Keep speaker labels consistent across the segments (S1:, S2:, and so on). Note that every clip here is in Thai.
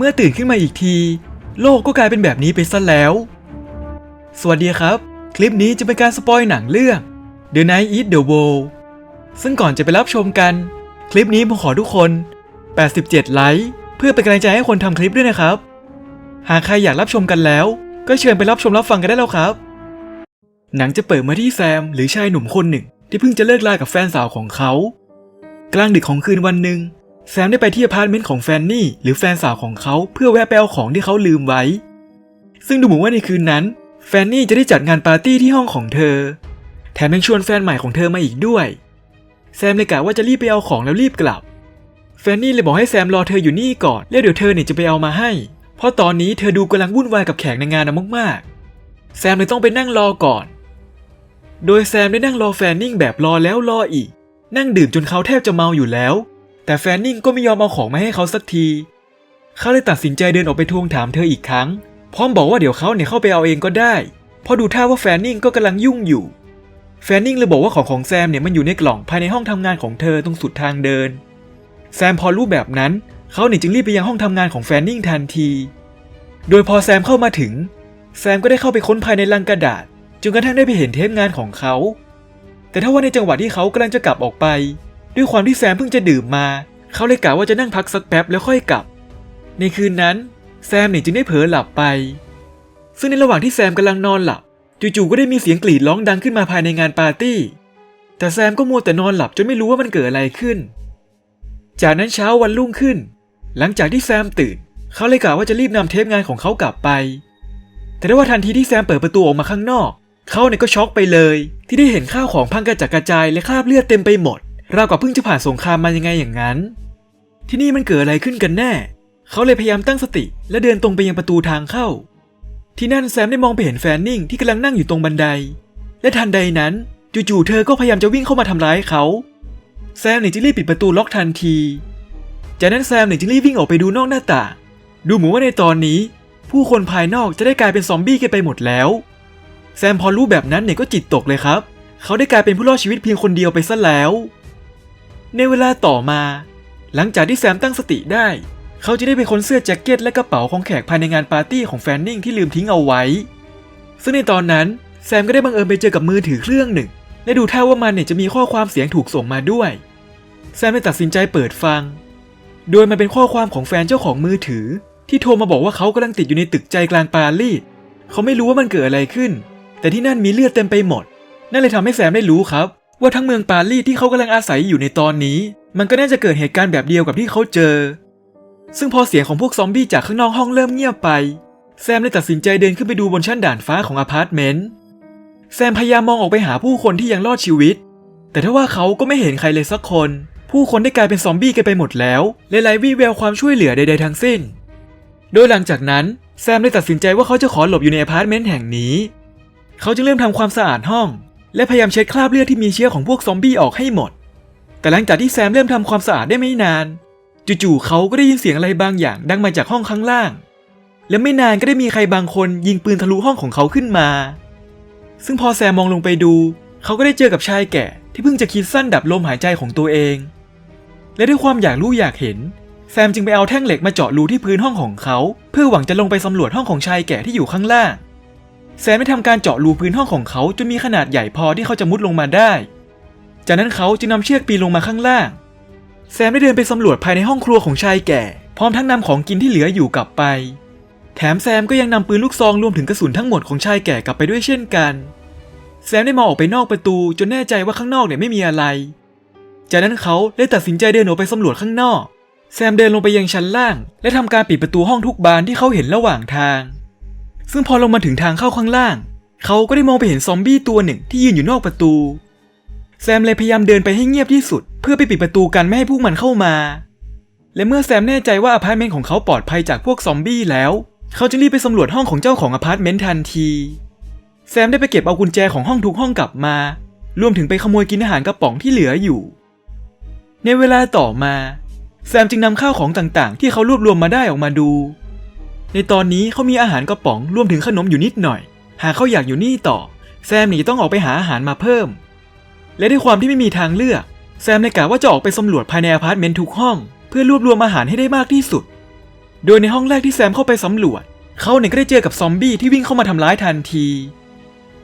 S1: เมื่อตื่นขึ้นมาอีกที โลกก็กลายเป็นแบบนี้ไปซะแล้ว สวัสดีครับ คลิปนี้จะเป็นการสปอยหนังเรื่อง The Night is the World ซึ่งก่อนจะไปรับชมกัน คลิปนี้ผมขอทุกคน 87 ไลค์เพื่อเป็นกำลังใจให้คนทำคลิปด้วยนะครับ หากใครอยากรับชมกันแล้ว ก็เชิญไปรับชมรับฟังกันได้แล้วครับ หนังจะเปิดมาที่แซมหรือชายหนุ่มคนหนึ่ง ที่เพิ่งจะเลิกลากับแฟนสาวของเขา กลางดึกของคืนวันหนึ่ง แซมได้ไปที่อพาร์ตเมนต์ของแฟนนี่หรือแฟนสาวของเขาเพื่อแวะไปเอาของที่เขาลืมไว้ ซึ่งดูเหมือนว่าในคืนนั้น แฟนนี่จะได้จัดงานปาร์ตี้ที่ห้องของเธอ แถมยังชวนแฟนใหม่ของเธอมาอีกด้วย แซมเลยกะว่าจะรีบไปเอาของแล้วรีบกลับ แฟนนี่เลยบอกให้แซมรอเธออยู่นี่ก่อนแล้วเดี๋ยวเธอเนี่ยจะไปเอามาให้ เพราะตอนนี้เธอดูกำลังวุ่นวายกับแขกในงานนะมากๆ แซมเลยต้องไปนั่งรอก่อน โดยแซมได้นั่งรอแฟนนิ่งแบบรอแล้วรออีก นั่งดื่มจนเขาแทบจะเมาอยู่แล้ว แต่แฟนนิ่งก็ไม่ยอมเอาของมาให้เขาสักทีเขาเลยตัดสินใจเดินออกไปทวงถามเธออีกครั้ง พร้อมบอกว่าเดี๋ยวเขาเนี่ยเข้าไปเอาเองก็ได้ เพราะดูท่าว่าแฟนนิ่งก็กำลังยุ่งอยู่ แฟนนิ่งเลยบอกว่าของของแซมเนี่ยมันอยู่ในกล่องภายในห้องทำงานของเธอตรงสุดทางเดิน แซมพอรู้แบบนั้นเขาเนี่ยจึงรีบไปยังห้องทำงานของแฟนนิ่งทันที โดยพอแซมเข้ามาถึง แซมก็ได้เข้าไปค้นภายในลังกระดาษจนกระทั่งได้ไปเห็นเทปงานของเขา แต่ถ้าว่าในจังหวะที่เขากำลังจะกลับออกไป ด้วยความที่แซมเพิ่งจะดื่มมา เขาเลยกะว่าจะนั่งพักสักแป๊บแล้วค่อยกลับ ในคืนนั้นแซมเนี่ยจึงได้เผลอหลับไป ซึ่งในระหว่างที่แซมกำลังนอนหลับ จู่ๆก็ได้มีเสียงกรีดร้องดังขึ้นมาภายในงานปาร์ตี้ แต่แซมก็มัวแต่นอนหลับจนไม่รู้ว่ามันเกิดอะไรขึ้น จากนั้นเช้าวันรุ่งขึ้น หลังจากที่แซมตื่น เขาเลยกะว่าจะรีบนำเทปงานของเขากลับไป แต่ได้ว่าทันทีที่แซมเปิดประตูออกมาข้างนอก เขาเนี่ยก็ช็อกไปเลย ที่ได้เห็นข้าวของพังกระจัดกระจายและคราบเลือดเต็มไปหมด ราวกับเพิ่งจะผ่านสงครามมายังไงอย่างนั้น ที่นี่มันเกิดอะไรขึ้นกันแน่ เขาเลยพยายามตั้งสติ และเดินตรงไปยังประตูทางเข้า ที่นั่นแซมได้มองไปเห็นแฟนนิ่งที่กำลังนั่งอยู่ตรงบันได และทันใดนั้นจู่ๆเธอก็พยายามจะวิ่งเข้ามาทำร้ายเขา แซมเนี่ยจึงรีบปิดประตูล็อกทันที จากนั้นแซมเนี่ยจึงรีบวิ่งออกไปดูนอกหน้าต่างดูเหมือนว่าในตอนนี้ ผู้คนภายนอกจะได้กลายเป็นซอมบี้กันไปหมดแล้ว แซมพอรู้แบบนั้นเนี่ยก็จิตตกเลยครับ เขาได้กลายเป็นผู้รอดชีวิตเพียงคนเดียวไปซะแล้ว ในเวลาต่อมา หลังจากที่แซมตั้งสติได้ เขาจะได้ไปค้นเสื้อแจ็คเก็ตและกระเป๋าของแขกภายในงานปาร์ตี้ของแฟนนิ่งที่ลืมทิ้งเอาไว้ ซึ่งในตอนนั้นแซมก็ได้บังเอิญไปเจอกับมือถือเครื่องหนึ่ง และดูท่าว่ามันเนี่ยจะมีข้อความเสียงถูกส่งมาด้วย แซมเลยตัดสินใจเปิดฟัง โดยมันเป็นข้อความของแฟนเจ้าของมือถือ ที่โทรมาบอกว่าเขากำลังติดอยู่ในตึกใจกลางปารีสเขาไม่รู้ว่ามันเกิดอะไรขึ้น แต่ที่นั่นมีเลือดเต็มไปหมด นั่นเลยทำให้แซมได้รู้ครับ ว่าทั้งเมืองปารีสที่เขากำลังอาศัยอยู่ในตอนนี้ มันก็น่าจะเกิดเหตุการณ์แบบเดียวกับที่เขาเจอ ซึ่งพอเสียงของพวกซอมบี้จากข้างนอกห้องเริ่มเงียบไป แซมเลยตัดสินใจเดินขึ้นไปดูบนชั้นด่านฟ้าของอพาร์ตเมนต์ แซมพยายามมองออกไปหาผู้คนที่ยังรอดชีวิต แต่ถ้าว่าเขาก็ไม่เห็นใครเลยสักคน ผู้คนได้กลายเป็นซอมบี้กันไปหมดแล้วและไร้วี่แววความช่วยเหลือใดๆทั้งสิ้น โดยหลังจากนั้นแซมได้ตัดสินใจว่าเขาจะขอหลบอยู่ในอพาร์ตเมนต์แห่งนี้ เขาจึงเริ่มทำความสะอาดห้อง และพยายามเช็ดคราบเลือดที่มีเชื้อของพวกซอมบี้ออกให้หมด แต่หลังจากที่แซมเริ่มทำความสะอาดได้ไม่นาน จู่ๆเขาก็ได้ยินเสียงอะไรบางอย่างดังมาจากห้องข้างล่าง และไม่นานก็ได้มีใครบางคนยิงปืนทะลุห้องของเขาขึ้นมา ซึ่งพอแซมมองลงไปดู เขาก็ได้เจอกับชายแก่ที่เพิ่งจะคิดสั้นดับลมหายใจของตัวเอง และด้วยความอยากรู้อยากเห็น แซมจึงไปเอาแท่งเหล็กมาเจาะรูที่พื้นห้องของเขา เพื่อหวังจะลงไปสำรวจห้องของชายแก่ที่อยู่ข้างล่าง แซมได้ทำการเจาะรูพื้นห้องของเขาจนมีขนาดใหญ่พอที่เขาจะมุดลงมาได้ จากนั้นเขาจึงนำเชือกปีนลงมาข้างล่าง แซมได้เดินไปสำรวจภายในห้องครัวของชายแก่ พร้อมทั้งนำของกินที่เหลืออยู่กลับไป แถมแซมก็ยังนำปืนลูกซองรวมถึงกระสุนทั้งหมดของชายแก่กลับไปด้วยเช่นกันแซมได้มองออกไปนอกประตูจนแน่ใจว่าข้างนอกเนี่ยไม่มีอะไร จากนั้นเขาได้ตัดสินใจเดินออกไปสำรวจข้างนอก แซมเดินลงไปยังชั้นล่าง และทำการปิดประตูห้องทุกบานที่เขาเห็นระหว่างทาง ซึ่งพอลงมาถึงทางเข้าข้างล่าง เขาก็ได้มองไปเห็นซอมบี้ตัวหนึ่งที่ยืนอยู่นอกประตู แซมเลยพยายามเดินไปให้เงียบที่สุด เพื่อไปปิดประตูกันไม่ให้พวกมันเข้ามา และเมื่อแซมแน่ใจว่าอพาร์ตเมนต์ของเขาปลอดภัยจากพวกซอมบี้แล้ว เขาจึงรีบไปสำรวจห้องของเจ้าของอพาร์ตเมนต์ทันที แซมได้ไปเก็บเอากุญแจของห้องทุกห้องกลับมา รวมถึงไปขโมยกินอาหารกระป๋องที่เหลืออยู่ ในเวลาต่อมา แซมจึงนำข้าวของต่างๆ ที่เขารวบรวมมาได้ออกมาดู ในตอนนี้เขามีอาหารกระป๋องรวมถึงขนมอยู่นิดหน่อย หากเขาอยากอยู่นี่ต่อ แซมนี่ต้องออกไปหาอาหารมาเพิ่ม และด้วยความที่ไม่มีทางเลือก แซมในกะว่าจะออกไปสำรวจภายในอพาร์ตเมนต์ทุกห้อง เพื่อรวบรวมอาหารให้ได้มากที่สุด โดยในห้องแรกที่แซมเข้าไปสำรวจ เขาเนี่ยก็ได้เจอกับซอมบี้ที่วิ่งเข้ามาทำร้ายทันที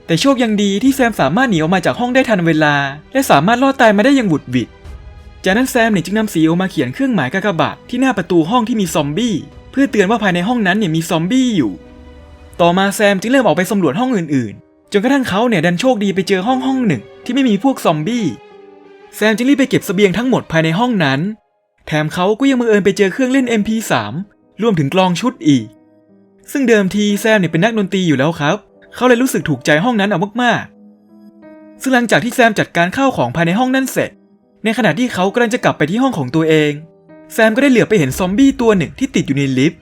S1: แต่โชคยังดีที่แซมสามารถหนีออกมาจากห้องได้ทันเวลา และสามารถรอดตายมาได้อย่างหวุดหวิดจากนั้นแซมเนี่ยจึงนำสีออกมาเขียนเครื่องหมายกากบาทที่หน้าประตูห้องที่มีซอมบี้ เพื่อเตือนว่าภายในห้องนั้นเนี่ยมีซอมบี้อยู่ ต่อมาแซมจึงเริ่มออกไปสำรวจห้องอื่นๆ จนกระทั่งเขาเนี่ยดันโชคดีไปเจอห้องห้องหนึ่งที่ไม่มีพวกซอมบี้แซมจึงรีบไปเก็บเสบียงทั้งหมดภายในห้องนั้น แถมเขาก็ยังบังเอิญไปเจอเครื่องเล่น MP3 รวมถึงกลองชุดอีก ซึ่งเดิมทีแซมเนี่ยเป็นนักดนตรีอยู่แล้วครับ เขาเลยรู้สึกถูกใจห้องนั้นเอามากๆ ซึ่งหลังจากที่แซมจัดการข้าวของภายในห้องนั้นเสร็จ ในขณะที่เขากำลังจะกลับไปที่ห้องของตัวเอง แซมก็ได้เหลือบไปเห็นซอมบี้ตัวหนึ่งที่ติดอยู่ในลิฟต์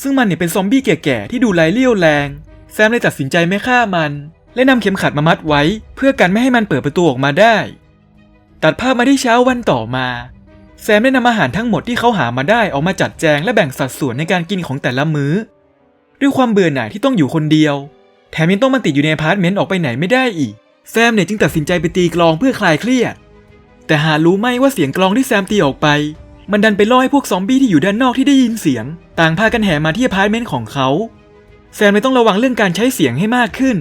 S1: ซึ่งมันเนี่ยเป็นซอมบี้แก่ๆที่ดูไร้เลี่ยวแรง แซมเลยตัดสินใจไม่ฆ่ามัน และนำเข็มขัดมามัดไว้ เพื่อกันไม่ให้มันเปิดประตูออกมาได้ ตัดภาพมาที่เช้าวันต่อมา แซมได้นำอาหารทั้งหมดที่เขาหามาได้ออกมาจัดแจงและแบ่งสัดส่วนในการกินของแต่ละมื้อ ด้วยความเบื่อหน่ายที่ต้องอยู่คนเดียว แถมยังต้องมาติดอยู่ในอพาร์ตเมนต์ออกไปไหนไม่ได้อีก แซมเนี่ยจึงตัดสินใจไปตีกลองเพื่อคลายเครียด แต่หารู้ไหมว่าเสียงกลองที่แซมตีออกไป มันดันไปล่อให้พวกซอมบี้ที่อยู่ด้านนอกที่ได้ยินเสียง ต่างพากันแห่มาที่อพาร์ตเมนต์ของเขา แซมเลยต้องระวังเรื่องการใช้เสียงให้มากขึ้น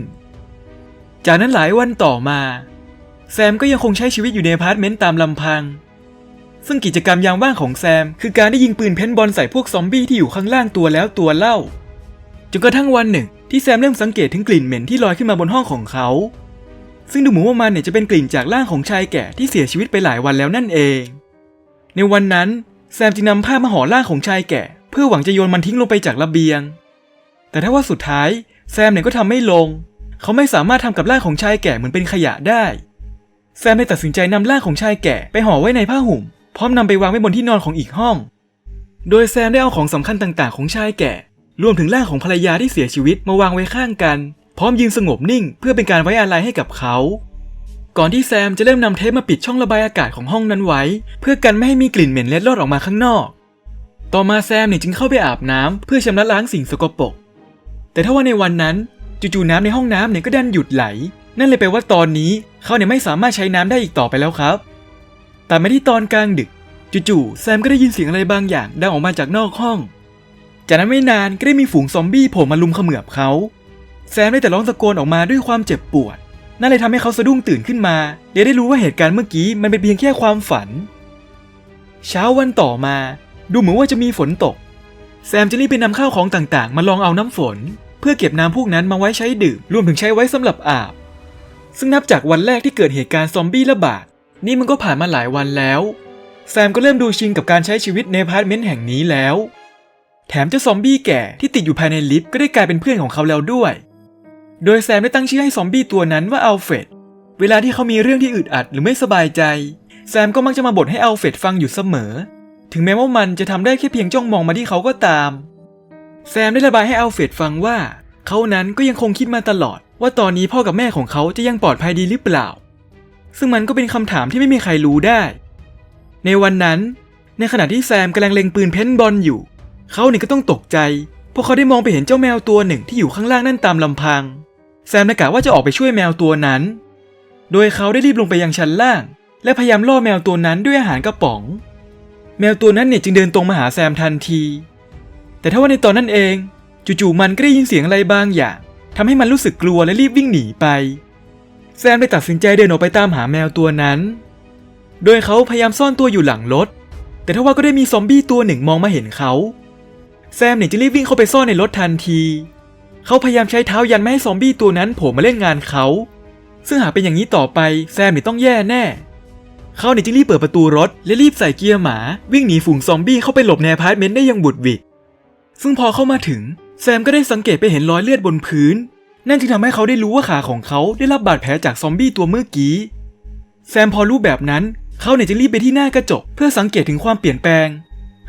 S1: จากนั้นหลายวันต่อมา แซมก็ยังคงใช้ชีวิตอยู่ในอพาร์ตเมนต์ตามลำพัง ซึ่งกิจกรรมยามว่างของแซม คือการได้ยิงปืนเพนบอลใส่พวกซอมบี้ที่อยู่ข้างล่างตัวแล้วตัวเล่าจนกระทั่งวันหนึ่ง ที่แซมเริ่มสังเกตถึงกลิ่นเหม็นที่ลอยขึ้นมาบนห้องของเขา ซึ่งดูเหมือนว่ามันเนี่ยจะเป็นกลิ่นจากร่างของชายแก่ที่เสียชีวิตไปหลายวันแล้วนั่นเอง ในวันนั้นแซมจึงนำผ้ามาห่อร่างของชายแก่ เพื่อหวังจะโยนมันทิ้งลงไปจากระเบียง แต่ถ้าว่าสุดท้ายแซมเนี่ยก็ทำไม่ลง เขาไม่สามารถทำกับร่างของชายแก่เหมือนเป็นขยะได้ แซมเลยตัดสินใจนำร่างของชายแก่ไปห่อไว้ในผ้าห่ม พร้อมนำไปวางไว้บนที่นอนของอีกห้อง โดยแซมได้เอาของสำคัญต่างๆ ของชายแก่ รวมถึงร่างของภรรยาที่เสียชีวิตมาวางไว้ข้างกัน พร้อมยืนสงบนิ่ง เพื่อเป็นการไว้อาลัยให้กับเขา ก่อนที่แซมจะเริ่มนำเทปมาปิดช่องระบายอากาศของห้องนั้นไว้ เพื่อกันไม่ให้มีกลิ่นเหม็นเล็ดลอดออกมาข้างนอก ต่อมาแซมเนี่ยจึงเข้าไปอาบน้ำเพื่อชำระล้างสิ่งสกปรกแต่ถ้าว่าในวันนั้นจู่ๆน้ำในห้องน้ำเนี่ยก็ดันหยุดไหล นั่นเลยแปลว่าตอนนี้เขาเนี่ยไม่สามารถใช้น้ำได้อีกต่อไปแล้วครับ แต่ไม่ที่ตอนกลางดึกจู่ๆแซมก็ได้ยินเสียงอะไรบางอย่างดังออกมาจากนอกห้อง จากนั้นไม่นานก็ได้มีฝูงซอมบี้โผล่มาลุมเขมือบเขา แซมได้แต่ร้องตะโกนออกมาด้วยความเจ็บปวด นั่นเลยทำให้เขาสะดุ้งตื่นขึ้นมาและได้รู้ว่าเหตุการณ์เมื่อกี้มันเป็นเพียงแค่ความฝัน เช้าวันต่อมา ดูเหมือนว่าจะมีฝนตก แซมจะรีบไปนำข้าวของต่างๆ มาลองเอาน้ำฝน เพื่อเก็บน้ำพวกนั้นมาไว้ใช้ดื่มรวมถึงใช้ไว้สำหรับอาบ ซึ่งนับจากวันแรกที่เกิดเหตุการณ์ซอมบี้ระบาดนี่มันก็ผ่านมาหลายวันแล้ว แซมก็เริ่มดูชินกับการใช้ชีวิตในพาร์ตเมนต์แห่งนี้แล้ว แถมเจ้าซอมบี้แก่ที่ติดอยู่ภายในลิฟต์ก็ได้กลายเป็นเพื่อนของเขาแล้วด้วย โดยแซมได้ตั้งชื่อให้ซอมบี้ตัวนั้นว่าอัลเฟรด เวลาที่เขามีเรื่องที่อึดอัดหรือไม่สบายใจ แซมก็มักจะมาบ่นให้อัลเฟรดฟังอยู่เสมอ ถึงแม้ว่ามันจะทำได้แค่เพียงจ้องมองมาที่เขาก็ตาม แซมได้ระบายให้อัลเฟรดฟังว่า เขานั้นก็ยังคงคิดมาตลอด ว่าตอนนี้พ่อกับแม่ของเขาจะยังปลอดภัยดีหรือเปล่า ซึ่งมันก็เป็นคำถามที่ไม่มีใครรู้ได้ ในวันนั้น ในขณะที่แซมกำลังเล็งปืนเพนบอลอยู่ เขาเนี่ยก็ต้องตกใจ เพราะเขาได้มองไปเห็นเจ้าแมวตัวหนึ่งที่อยู่ข้างล่างนั่นตามลำพัง แซมนกะว่าจะออกไปช่วยแมวตัวนั้น โดยเขาได้รีบลงไปยังชั้นล่าง และพยายามล่อแมวตัวนั้นด้วยอาหารกระป๋อง แมวตัวนั้นเนี่ยจึงเดินตรงมาหาแซมทันที แต่ถ้าว่าในตอนนั้นเองจู่ๆมันก็ได้ยินเสียงอะไรบางอย่างทำให้มันรู้สึกกลัวและรีบวิ่งหนีไป แซมได้ตัดสินใจเดินออกไปตามหาแมวตัวนั้น โดยเขาพยายามซ่อนตัวอยู่หลังรถ แต่ถ้าว่าก็ได้มีซอมบี้ตัวหนึ่งมองมาเห็นเขา แซมเนี่ยจะรีบวิ่งเข้าไปซ่อนในรถทันที เขาพยายามใช้เท้ายันไม่ให้ซอมบี้ตัวนั้นโผล่มาเล่นงานเขา ซึ่งหากเป็นอย่างนี้ต่อไปแซมเนี่ยต้องแย่แน่ เขาเนี่ยจึงรีบเปิดประตูรถและรีบใส่เกียร์หมา วิ่งหนีฝูงซอมบี้เข้าไปหลบในอพาร์ตเมนต์ได้อย่างบุดวิดซึ่งพอเข้ามาถึงแซมก็ได้สังเกตไปเห็นรอยเลือดบนพื้น นั่นจึงทำให้เขาได้รู้ว่าขาของเขาได้รับบาดแผลจากซอมบี้ตัวเมื่อกี้ แซมพอรู้แบบนั้น เขาเนี่ยจะรีบไปที่หน้ากระจก เพื่อสังเกตถึงความเปลี่ยนแปลง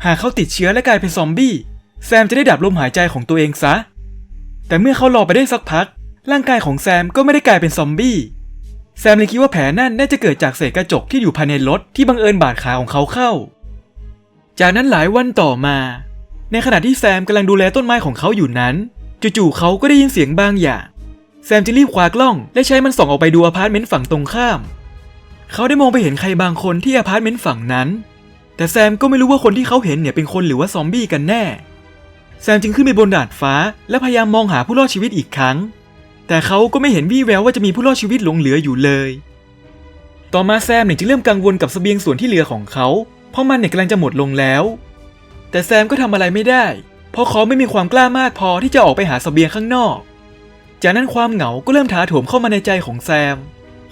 S1: หากเขาติดเชื้อและกลายเป็นซอมบี้ แซมจะได้ดับลมหายใจของตัวเองซะ แต่เมื่อเขารอไปได้สักพัก ร่างกายของแซมก็ไม่ได้กลายเป็นซอมบี้ แซมเลยคิดว่าแผลนั่นน่าจะเกิดจากเศษกระจกที่อยู่ภายในรถที่บังเอิญบาดขาของเขาเข้า จากนั้นหลายวันต่อมา ในขณะที่แซมกำลังดูแลต้นไม้ของเขาอยู่นั้น จู่ๆเขาก็ได้ยินเสียงบางอย่าง แซมจึงรีบคว้ากล้อง และใช้มันส่องออกไปดูอพาร์ตเมนต์ฝั่งตรงข้าม เขาได้มองไปเห็นใครบางคนที่อพาร์ตเมนต์ฝั่งนั้น แต่แซมก็ไม่รู้ว่าคนที่เขาเห็นเนี่ยเป็นคนหรือว่าซอมบี้กันแน่ แซมจึงขึ้นไปบนดาดฟ้า และพยายามมองหาผู้รอดชีวิตอีกครั้ง แต่เขาก็ไม่เห็นวี่แววว่าจะมีผู้รอดชีวิตหลงเหลืออยู่เลย ต่อมาแซมเนี่ยจึงเริ่มกังวลกับเสบียงส่วนที่เหลือของเขา เพราะมันเนี่ยกำลังจะหมดลงแล้ว แต่แซมก็ทำอะไรไม่ได้ เพราะเขาไม่มีความกล้ามากพอที่จะออกไปหาเสบียงข้างนอก จากนั้นความเหงาก็เริ่มถาโถมเข้ามาในใจของแซม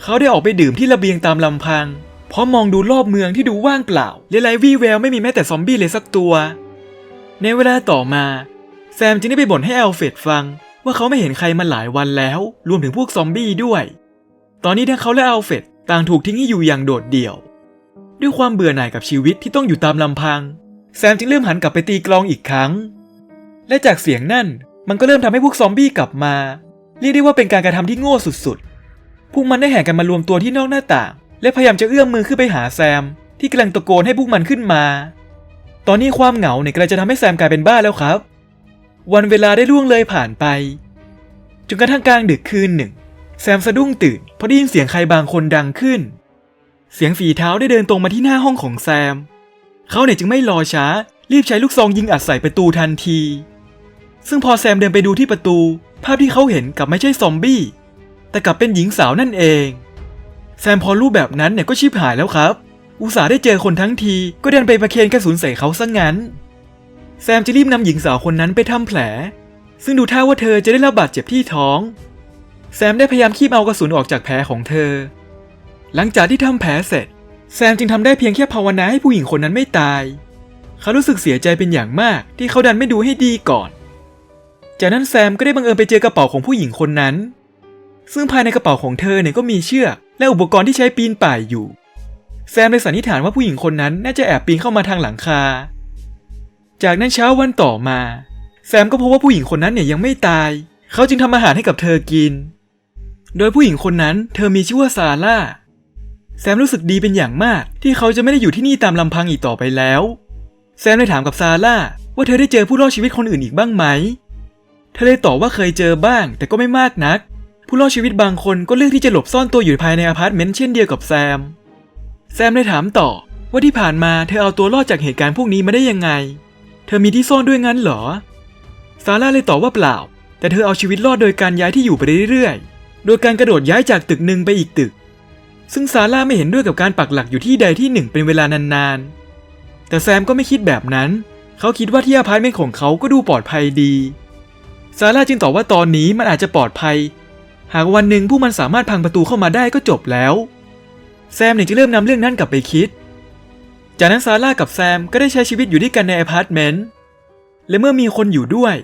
S1: เขาได้ออกไปดื่มที่ระเบียงตามลำพัง เพราะมองดูรอบเมืองที่ดูว่างเปล่าและไร้วี่แววไม่มีแม้แต่ซอมบี้เลยสักตัว ในเวลาต่อมา แซมจึงได้ไปบ่นให้แอลเฟดฟัง ว่าเขาไม่เห็นใครมาหลายวันแล้ว รวมถึงพวกซอมบี้ด้วย ตอนนี้ทั้งเขาและแอลเฟดต่างถูกทิ้งให้อยู่อย่างโดดเดี่ยว ด้วยความเบื่อหน่ายกับชีวิตที่ต้องอยู่ตามลำพัง แซมจึงเริ่มหันกลับไปตีกลองอีกครั้ง และจากเสียงนั่นมันก็เริ่มทำให้พวกซอมบี้กลับมา เรียกได้ว่าเป็นการกระทำที่โง่สุดๆ พวกมันได้แห่กันมารวมตัวที่นอกหน้าต่าง และพยายามจะเอื้อมมือขึ้นไปหาแซม ที่กำลังตะโกนให้พวกมันขึ้นมา ตอนนี้ความเหงาเนี่ยกำลังจะทำให้แซมกลายเป็นบ้าแล้วครับ วันเวลาได้ล่วงเลยผ่านไป จนกระทั่งกลางดึกคืนหนึ่ง แซมสะดุ้งตื่นเพราะได้ยินเสียงใครบางคนดังขึ้น เสียงฝีเท้าได้เดินตรงมาที่หน้าห้องของแซม เขาเนี่ยจึงไม่รอช้า รีบใช้ลูกซองยิงอัดใส่ประตูทันที ซึ่งพอแซมเดินไปดูที่ประตู ภาพที่เขาเห็นกลับไม่ใช่ซอมบี้ แต่กลับเป็นหญิงสาวนั่นเอง แซมพอรู้แบบนั้นเนี่ยก็ชิบหายแล้วครับ อุตส่าห์ได้เจอคนทั้งที ก็เดินไปประเคนกระสุนใส่เขาซะงั้น แซมจะรีบนำหญิงสาวคนนั้นไปทำแผล ซึ่งดูท่าว่าเธอจะได้รับบาดเจ็บที่ท้อง แซมได้พยายามคีบเอากระสุนออกจากแผลของเธอ หลังจากที่ทำแผลเสร็จ แซมจึงทำได้เพียงแค่ภาวนาให้ผู้หญิงคนนั้นไม่ตาย เขารู้สึกเสียใจเป็นอย่างมากที่เขาดันไม่ดูให้ดีก่อน จากนั้นแซมก็ได้บังเอิญไปเจอกระเป๋าของผู้หญิงคนนั้น ซึ่งภายในกระเป๋าของเธอเนี่ยก็มีเชือกและอุปกรณ์ที่ใช้ปีนป่ายอยู่ แซมเลยสันนิษฐานว่าผู้หญิงคนนั้นน่าจะแอบปีนเข้ามาทางหลังคา จากนั้นเช้าวันต่อมา แซมก็พบว่าผู้หญิงคนนั้นเนี่ยยังไม่ตาย เขาจึงทำอาหารให้กับเธอกิน โดยผู้หญิงคนนั้นเธอมีชื่อว่าซาร่า แซมรู้สึกดีเป็นอย่างมาก ที่เขาจะไม่ได้อยู่ที่นี่ตามลำพังอีกต่อไปแล้ว แซมเลยถามกับซาร่าว่าเธอได้เจอผู้รอดชีวิตคนอื่นอีกบ้างไหม เธอเลยตอบว่าเคยเจอบ้าง แต่ก็ไม่มากนัก ผู้รอดชีวิตบางคนก็เลือกที่จะหลบซ่อนตัวอยู่ภายในอพาร์ตเมนต์เช่นเดียวกับแซม แซมเลยถามต่อว่าที่ผ่านมาเธอเอาตัวรอดจากเหตุการณ์พวกนี้มาได้ยังไง เธอมีที่ซ่อนด้วยงั้นเหรอ ซาร่าเลยตอบว่าเปล่า แต่เธอเอาชีวิตรอดโดยการย้ายที่อยู่ไปเรื่อยๆ โดยการกระโดดย้ายจากตึกหนึ่งไปอีกตึก ซึ่งซาร่าไม่เห็นด้วยกับการปักหลักอยู่ที่ใดที่หนึ่งเป็นเวลานานๆ แต่แซมก็ไม่คิดแบบนั้น เขาคิดว่าที่อพาร์ตเมนต์ของเขาก็ดูปลอดภัยดี ซาร่าจึงตอบว่าตอนนี้มันอาจจะปลอดภัย หากวันหนึ่งผู้มันสามารถพังประตูเข้ามาได้ก็จบแล้ว แซมเนี่ยจะเริ่มนำเรื่องนั้นกลับไปคิด จากนั้นซาร่ากับแซมก็ได้ใช้ชีวิตอยู่ด้วยกันในอพาร์ตเมนต์ และเมื่อมีคนอยู่ด้วย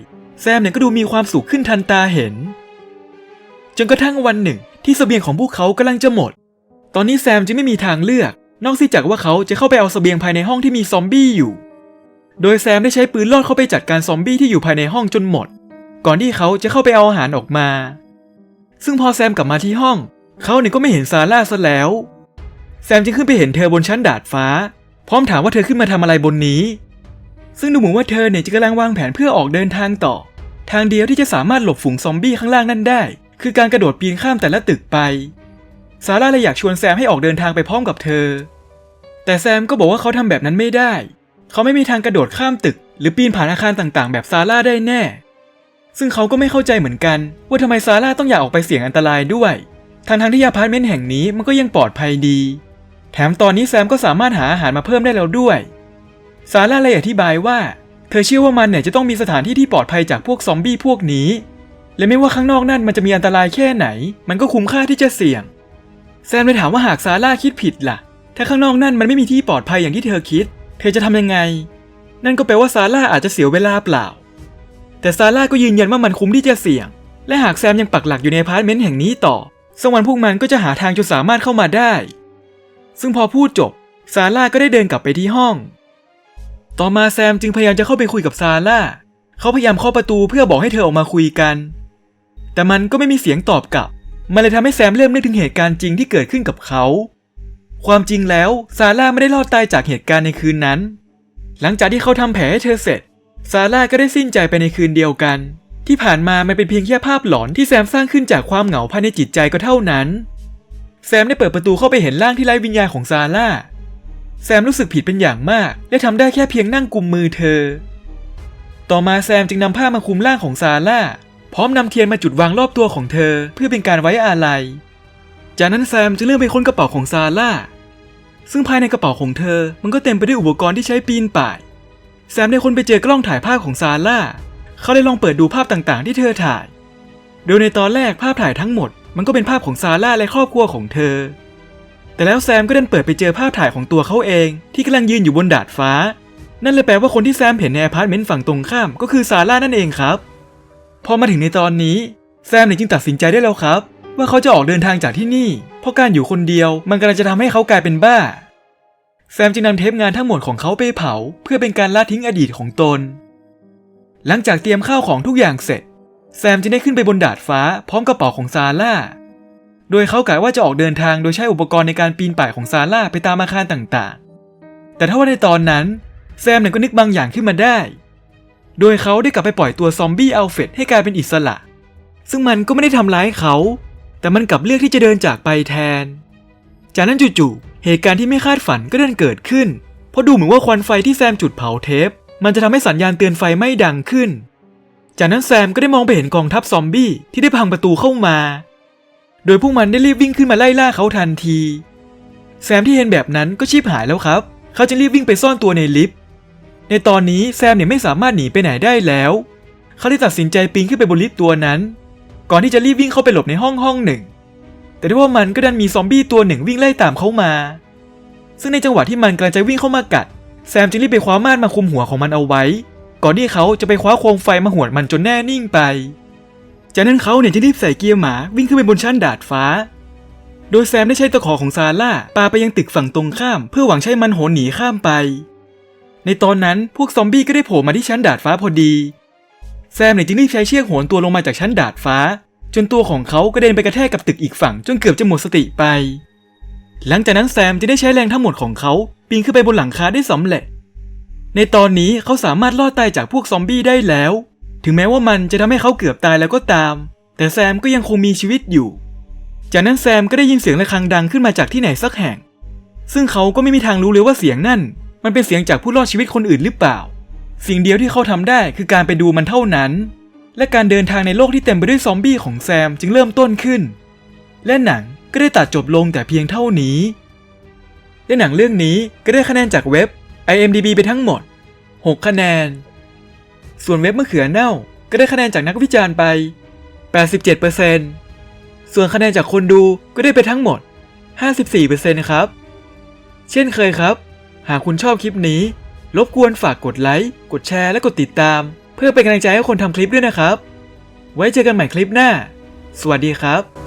S1: แซมเนี่ยก็ดูมีความสุขขึ้นทันตาเห็น จนกระทั่งวันหนึ่งที่เสบียงของพวกเขากำลังจะหมด ตอนนี้แซมจึงไม่มีทางเลือก นอกจากว่าเขาจะเข้าไปเอาเสบียงภายในห้องที่มีซอมบี้อยู่ โดยแซมได้ใช้ปืนลอดเข้าไปจัดการซอมบี้ที่อยู่ภายในห้องจนหมด ก่อนที่เขาจะเข้าไปเอาอาหารออกมา ซึ่งพอแซมกลับมาที่ห้อง เขาเนี่ยก็ไม่เห็นซาร่าซะแล้ว แซมจึงขึ้นไปเห็นเธอบนชั้นดาดฟ้า พร้อมถามว่าเธอขึ้นมาทำอะไรบนนี้ ซึ่งดูเหมือนว่าเธอเนี่ยจะกำลังวางแผนเพื่อออกเดินทางต่อ ทางเดียวที่จะสามารถหลบฝูงซอมบี้ข้างล่างนั่นได้ คือการกระโดดปีนข้ามแต่ละตึกไปซาร่าเลยอยากชวนแซมให้ออกเดินทางไปพร้อมกับเธอ แต่แซมก็บอกว่าเขาทำแบบนั้นไม่ได้ เขาไม่มีทางกระโดดข้ามตึก หรือปีนผ่านอาคารต่างๆ แบบซาร่าได้แน่ ซึ่งเขาก็ไม่เข้าใจเหมือนกัน ว่าทำไมซาร่าต้องอยากออกไปเสี่ยงอันตรายด้วยทางทางๆที่อพาร์ตเมนต์แห่งนี้มันก็ยังปลอดภัยดี ถมตอนนี้แซมก็สามารถหาอาหารมาเพิ่มได้แล้วด้วย ซาร่าเลยอธิบายว่า เธอเชื่อว่ามันเนี่ยจะต้องมีสถานที่ที่ปลอดภัยจากพวกซอมบี้พวกนี้ และไม่ว่าข้างนอกนั่นมันจะมีอันตรายแค่ไหน มันก็คุ้มค่าที่จะเสี่ยง แซมเลยถามว่าหากซาร่าคิดผิดล่ะ ถ้าข้างนอกนั่นมันไม่มีที่ปลอดภัยอย่างที่เธอคิด เธอจะทำยังไง นั่นก็แปลว่าซาร่าอาจจะเสียเวลาเปล่า แต่ซาร่าก็ยืนยันว่ามันคุ้มที่จะเสี่ยง และหากแซมยังปักหลักอยู่ในพาร์ตเมนต์แห่งนี้ต่อสักวันพวกมันก็จะหาทางจนสามารถเข้ามาได้ ซึ่งพอพูดจบซาร่าก็ได้เดินกลับไปที่ห้อง ต่อมาแซมจึงพยายามจะเข้าไปคุยกับซาร่าเขาพยายามเคาะประตูเพื่อบอกให้เธอออกมาคุยกัน แต่มันก็ไม่มีเสียงตอบกลับ มันเลยทำให้แซมเริ่มนึกถึงเหตุการณ์จริงที่เกิดขึ้นกับเขา ความจริงแล้วซาร่าไม่ได้รอดตายจากเหตุการณ์ในคืนนั้น หลังจากที่เขาทำแผลให้เธอเสร็จซาร่าก็ได้สิ้นใจไปในคืนเดียวกัน ที่ผ่านมามันเป็นเพียงแค่ภาพหลอนที่แซมสร้างขึ้นจากความเหงาภายในจิตใจก็เท่านั้น แซมได้เปิดประตูเข้าไปเห็นร่างที่ไร้วิญญาณของซาร่า แซมรู้สึกผิดเป็นอย่างมาก และทำได้แค่เพียงนั่งกุมมือเธอ ต่อมาแซมจึงนำผ้ามาคลุมร่างของซาร่า พร้อมนำเทียนมาจุดวางรอบตัวของเธอ เพื่อเป็นการไว้อาลัย จากนั้นแซมจึงเริ่มไปค้นกระเป๋าของซาร่า ซึ่งภายในกระเป๋าของเธอ มันก็เต็มไปด้วยอุปกรณ์ที่ใช้ปีนป่าย แซมได้ค้นไปเจอกล้องถ่ายภาพของซาร่า เขาเลยลองเปิดดูภาพต่างๆ ที่เธอถ่าย โดยในตอนแรกภาพถ่ายทั้งหมด มันก็เป็นภาพของซาร่าและครอบครัวของเธอ แต่แล้วแซมก็ดันเปิดไปเจอภาพถ่ายของตัวเขาเอง ที่กำลังยืนอยู่บนดาดฟ้า นั่นเลยแปลว่าคนที่แซมเห็นในอพาร์ตเมนต์ฝั่งตรงข้ามก็คือซาร่านั่นเองครับ พอมาถึงในตอนนี้แซมเนี่ยจึงตัดสินใจได้แล้วครับ ว่าเขาจะออกเดินทางจากที่นี่ เพราะการอยู่คนเดียวมันกำลังจะทำให้เขากลายเป็นบ้า แซมจึงนำเทปงานทั้งหมดของเขาไปเผา เพื่อเป็นการละทิ้งอดีตของตน หลังจากเตรียมข้าวของทุกอย่างเสร็จ แซมจึงได้ขึ้นไปบนดาดฟ้าพร้อมกระเป๋าของซาร่า โดยเขากะว่าจะออกเดินทางโดยใช้อุปกรณ์ในการปีนป่ายของซาร่าไปตามอาคารต่างๆ แต่ถ้าว่าในตอนนั้น แซมเนี่ยก็นึกบางอย่างขึ้นมาได้ โดยเขาได้กลับไปปล่อยตัวซอมบี้อัลเฟดให้กลายเป็นอิสระ ซึ่งมันก็ไม่ได้ทำร้ายเขา แต่มันกลับเลือกที่จะเดินจากไปแทน จากนั้นจู่ๆ เหตุการณ์ที่ไม่คาดฝันก็เดินเกิดขึ้น เพราะดูเหมือนว่าควันไฟที่แซมจุดเผาเทป มันจะทำให้สัญญาณเตือนไฟไม่ดังขึ้น จากนั้นแซมก็ได้มองไปเห็นกองทัพซอมบี้ที่ได้พังประตูเข้ามา โดยพวกมันได้รีบวิ่งขึ้นมาไล่ล่าเขาทันที แซมที่เห็นแบบนั้นก็ชีพหายแล้วครับ เขาจึงรีบวิ่งไปซ่อนตัวในลิฟต์ ในตอนนี้แซมเนี่ยไม่สามารถหนีไปไหนได้แล้ว เขาได้ตัดสินใจปีนขึ้นไปบนลิฟต์ตัวนั้น ก่อนที่จะรีบวิ่งเข้าไปหลบในห้องห้องหนึ่ง แต่ด้วยว่ามันก็ดันมีซอมบี้ตัวหนึ่งวิ่งไล่ตามเขามา ซึ่งในจังหวะที่มันกำลังจะวิ่งเข้ามากัด แซมจึงรีบไปคว้าม่านมาคุมหัวของมันเอาไว้ ก่อนที่เขาจะไปคว้าโคมไฟมาหวดมันจนแน่นิ่งไป จากนั้นเขาเนี่ยจะรีบใส่เกียร์หมาวิ่งขึ้นไปบนชั้นดาดฟ้า โดยแซมได้ใช้ตะขอของซาร่าปาไปยังตึกฝั่งตรงข้าม เพื่อหวังใช้มันโหนหนีข้ามไป ในตอนนั้นพวกซอมบี้ก็ได้โผล่มาที่ชั้นดาดฟ้าพอดี แซมเนี่ยจึงรีบใช้เชือกโหนตัวลงมาจากชั้นดาดฟ้า จนตัวของเขากระเด็นไปกระแทกกับตึกอีกฝั่งจนเกือบจะหมดสติไป หลังจากนั้นแซมจะได้ใช้แรงทั้งหมดของเขาปีนขึ้นไปบนหลังคาได้สำเร็จ ในตอนนี้เขาสามารถรอดตายจากพวกซอมบี้ได้แล้ว ถึงแม้ว่ามันจะทำให้เขาเกือบตายแล้วก็ตาม แต่แซมก็ยังคงมีชีวิตอยู่ จากนั้นแซมก็ได้ยินเสียงระฆังดังขึ้นมาจากที่ไหนสักแห่ง ซึ่งเขาก็ไม่มีทางรู้เลยว่าเสียงนั่น มันเป็นเสียงจากผู้รอดชีวิตคนอื่นหรือเปล่า สิ่งเดียวที่เขาทำได้คือการไปดูมันเท่านั้น และการเดินทางในโลกที่เต็มไปด้วยซอมบี้ของแซมจึงเริ่มต้นขึ้น และหนังก็ได้ตัดจบลงแต่เพียงเท่านี้และหนังเรื่องนี้ก็ได้คะแนนจากเว็บ IMDB ไปทั้งหมด 6 คะแนน ส่วนเว็บมะเขือเน่าก็ได้คะแนนจากนักวิจารณ์ไป 87%ส่วนคะแนนจากคนดูก็ได้ไปทั้งหมด 54%ครับ เช่นเคยครับ หากคุณชอบคลิปนี้ รบกวนฝากกดไลค์ กดแชร์และกดติดตาม เพื่อเป็นกำลังใจให้คนทำคลิปด้วยนะครับ ไว้เจอกันใหม่คลิปหน้า สวัสดีครับ